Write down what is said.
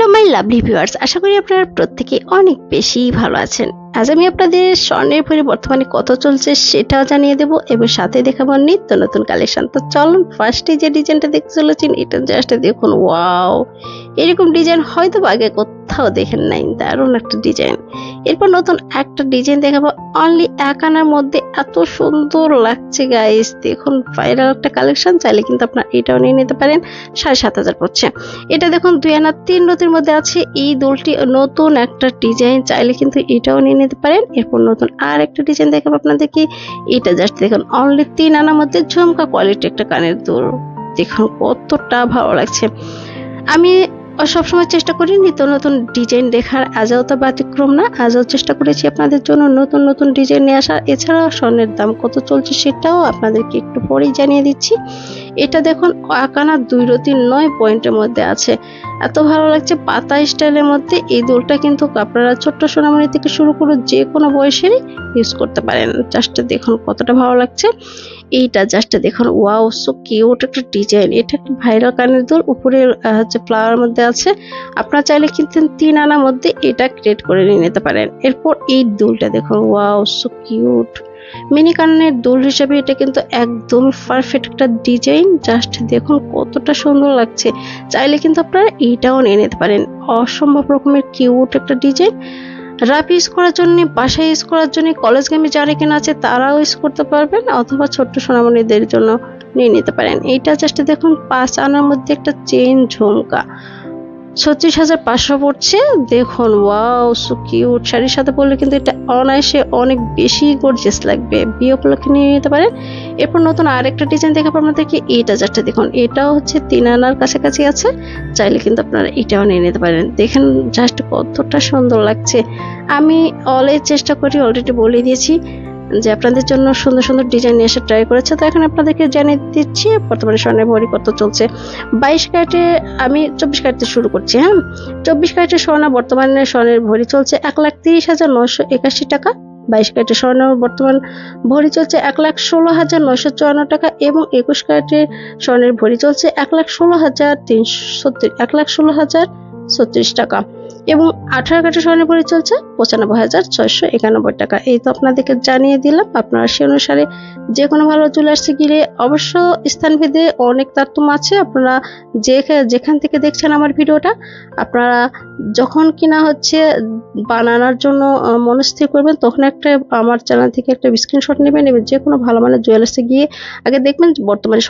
Hello, my lovely viewers, আশা করি আপনারা প্রত্যেকে অনেক বেশি ভালো আছেন। আজ আমি আপনাদের স্বর্ণের ভরি বর্তমানে কত চলছে সেটাও জানিয়ে দেবো এবং সাথে দেখাবো নিত্য নতুন কালেকশন। তো চলুন ফার্স্টে যে ডিজাইনটা দেখতে চলেছেন, এটা জাস্ট দেখুন ওয়াও এরকম ডিজাইন হয়তো আগে কোথাও দেখেন নাই, দারুণ একটা ডিজাইন এরপর নতুন একটা ডিজাইন দেখাবো অনলি এক আনার মধ্যে এত সুন্দর লাগছে গাইস দেখুন ভাইরাল একটা কালেকশন চাইলে কিন্তু আপনার এটাও নিয়ে নিতে পারেন, সাড়ে সাত হাজার পড়ছে। এটা দেখুন, দুই আনা তিন রতির মধ্যে আছে, এই দোলটি নতুন একটা ডিজাইন চাইলে কিন্তু এটাও নিয়ে নিতে পারেন। এরপর নতুন আর একটা ডিজাইন দেখাবো আপনাদেরকে। এটা জাস্ট দেখুন অনলি তিন আনার মধ্যে ঝুমকা কোয়ালিটি একটা কানের দুল। দেখুন কতটা ভালো লাগছে। আমি সবসময় চেষ্টা করি নিত্য নতুন ডিজাইন দেখার আজও তো ব্যতিক্রম না, আজও চেষ্টা করেছি আপনাদের জন্য নতুন নতুন ডিজাইন নিয়ে আসা এছাড়াও স্বর্ণের দাম কত চলছে সেটাও আপনাদেরকে একটু পরেই জানিয়ে দিচ্ছি। এটা দেখুন, আকানা দুই রতি নয় পয়েন্টের মধ্যে আছে। এত ভালো লাগছে পাতা স্টাইলের মধ্যে এই দোলটা কিন্তু আপনারা ছোট্ট সোনামণি থেকে শুরু করে যে কোনো বয়সেরই ইউজ করতে পারেন। জাস্ট দেখুন কতটা ভালো লাগছে। এইটা জাস্ট দেখুন ওয়াও সো কিউট একটা ডিজাইন এটা একটা ভাইরাল কানের দুল, উপরে হচ্ছে ফ্লাওয়ার মধ্যে আছে। আপনারা চাইলে কিন্তু তিন আনার মধ্যে এটা ক্রিয়েট করে নিয়ে নিতে পারেন। এরপর এই দুলটা দেখুন ওয়াও সো কিউট মিনি কানের দুল হিসেবে এটা কিন্তু একদম পারফেক্ট একটা ডিজাইন জাস্ট দেখুন কতটা সুন্দর লাগছে। চাইলে কিন্তু আপনারা এইটাও নিয়ে নিতে পারেন। অসম্ভব রকমের কিউট একটা ডিজাইন রাফ ইউজ করার জন্য, বাসায় ইউজ করার জন্য কলেজ গেমে যারা কেনা আছে, তারাও ইউজ করতে পারবেন অথবা ছোট্ট সোনামণিদের জন্য নিয়ে নিতে পারেন। এইটা জাস্ট দেখুন পাঁচ আনার মধ্যে একটা চেন ঝুমকা। ছত্রিশ হাজার পাঁচশো পড়ছে। দেখুন ওয়াও সো কিউট শাড়ির সাথে পরলে কিন্তু অনায়াসে অনেক বেশি গর্জেস লাগবে। বিয়ে উপলক্ষে নিয়ে নিতে পারেন এরপর নতুন আরেকটা ডিজাইন দেখাবো আপনাদেরকে এইটা জাস্ট দেখুন, এটাও হচ্ছে তিন আনার কাছাকাছি আছে। চাইলে কিন্তু আপনারা এটাও নিয়ে নিতে পারেন। দেখেন জাস্ট কতটা সুন্দর লাগছে। আমি অলের চেষ্টা করি অলরেডি বলে দিয়েছি। যে আপনাদের জন্য সুন্দর সুন্দর ডিজাইন এসে ট্রাই করেছে, তো এখন আপনাদেরকে জানিয়ে দিচ্ছি, বর্তমানে স্বর্ণের ভরি কত চলছে। বাইশ ক্যারেটে আমি চব্বিশ ক্যারেটে শুরু করছি হ্যাঁ? চব্বিশ ক্যারেটে স্বর্ণ, বর্তমানে স্বর্ণের ভরি চলছে এক লাখ তিরিশ হাজার নয়শো একাশি টাকা। বাইশ ক্যারেটের স্বর্ণ, বর্তমান ভরি চলছে এক লাখ ষোলো হাজার নয়শো চুয়ান্ন টাকা এবং একুশ ক্যারেটের স্বর্ণের ভরি চলছে এক লাখ ষোলো হাজার তিনশো এক লাখ ষোলো হাজার ছত্রিশ টাকা। এবং আঠারো কাঠা স্বর্ণের ভরি চলছে পঁচানব্বই হাজার ছয়শো একানব্বই টাকা। এই তো আপনাদেরকে জানিয়ে দিলাম, আপনারা সে অনুসারে যে কোনো ভালো জুয়েলার্সে গেলে অবশ্য স্থানভেদে অনেক তারতম্য আছে। আপনারা যে যেখান থেকে দেখছেন আমার ভিডিওটা, আপনারা যখন কিনা হচ্ছে বানানোর জন্য মনস্থির করবেন, তখন একটা আমার চ্যানেল থেকে একটা স্ক্রিনশট নেবেন এবং যে কোনো ভালো মানের জুয়েলার্সে গিয়ে আগে দেখবেন বর্তমানে